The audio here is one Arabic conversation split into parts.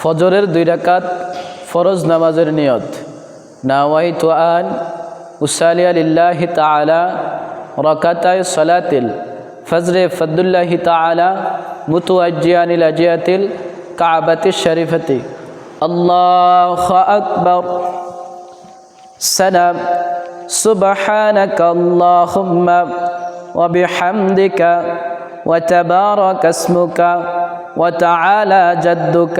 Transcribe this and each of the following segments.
ফজরের দুই রাকাত ফরজ নামাজের নিয়ত নাওয়াইতু আন উসালি আলিল্লাহি তাআলা রাকাতায় সালাতিল ফজরে ফদুল্লাহি তাআলা মুতুআজ্জিয়ানিল আজিয়াতিল কাবাতি শরীফতি আল্লাহ আকবর سلام سبحانك اللهم وبحمدك وتبارك اسمك وتعالى جدك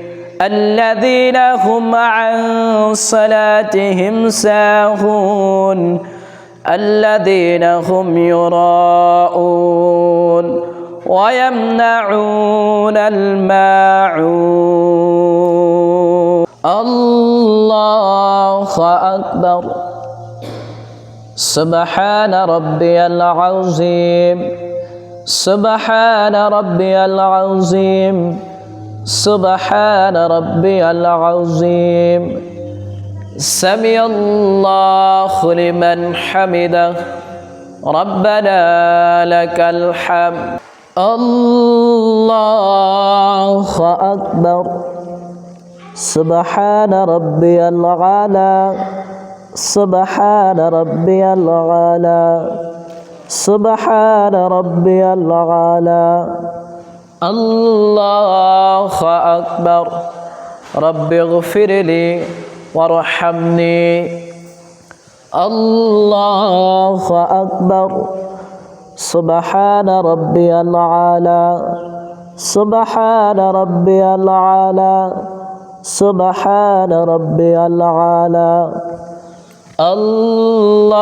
الذين هم عن صلاتهم ساهون الذين هم يراءون ويمنعون الماعون. الله أكبر. سبحان ربي العظيم. سبحان ربي العظيم. سبحان ربي العظيم. سمع الله لمن حمده. ربنا لك الحمد. الله أكبر. سبحان ربي العلى سبحان ربي العلى سبحان ربي العلى الله أكبر. رب اغفر لي وارحمني. الله أكبر. سبحان ربي العلى سبحان ربي العلى سبحان ربي العلى الله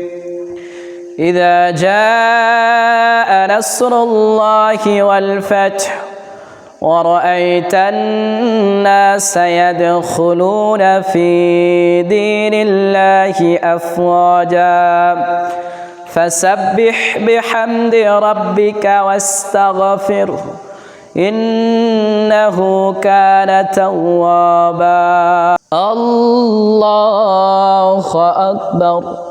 إذا جاء نصر الله والفتح ورأيت الناس يدخلون في دين الله أفواجا فسبح بحمد ربك واستغفره إنه كان توابا. الله أكبر.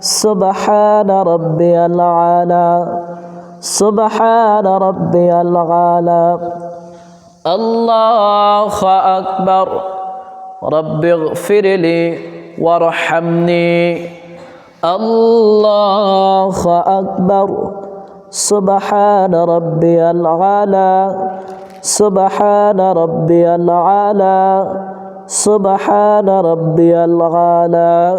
سبحان ربي العالى. سبحان ربي العالى. الله أكبر. رب اغفر لي وارحمني. الله أكبر. سبحان ربي العالى. سبحان ربي العالى. سبحان ربي العالى.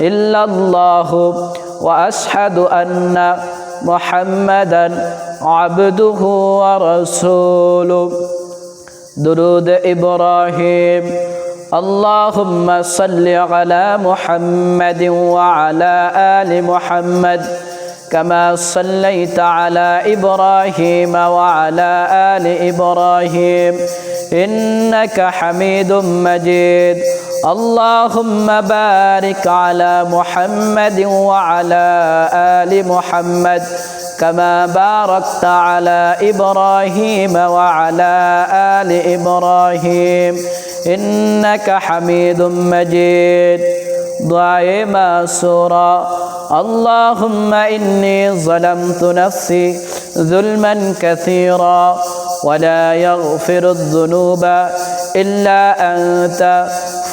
إلا الله وأشهد أن محمدا عبده ورسوله درود إبراهيم اللهم صل على محمد وعلى آل محمد كما صليت على إبراهيم وعلى آل إبراهيم إنك حميد مجيد اللهم بارك على محمد وعلى آل محمد كما باركت على إبراهيم وعلى آل إبراهيم إنك حميد مجيد. دعاء سورة اللهم إني ظلمت نفسي ظلما كثيرا ولا يغفر الذنوب إلا أنت.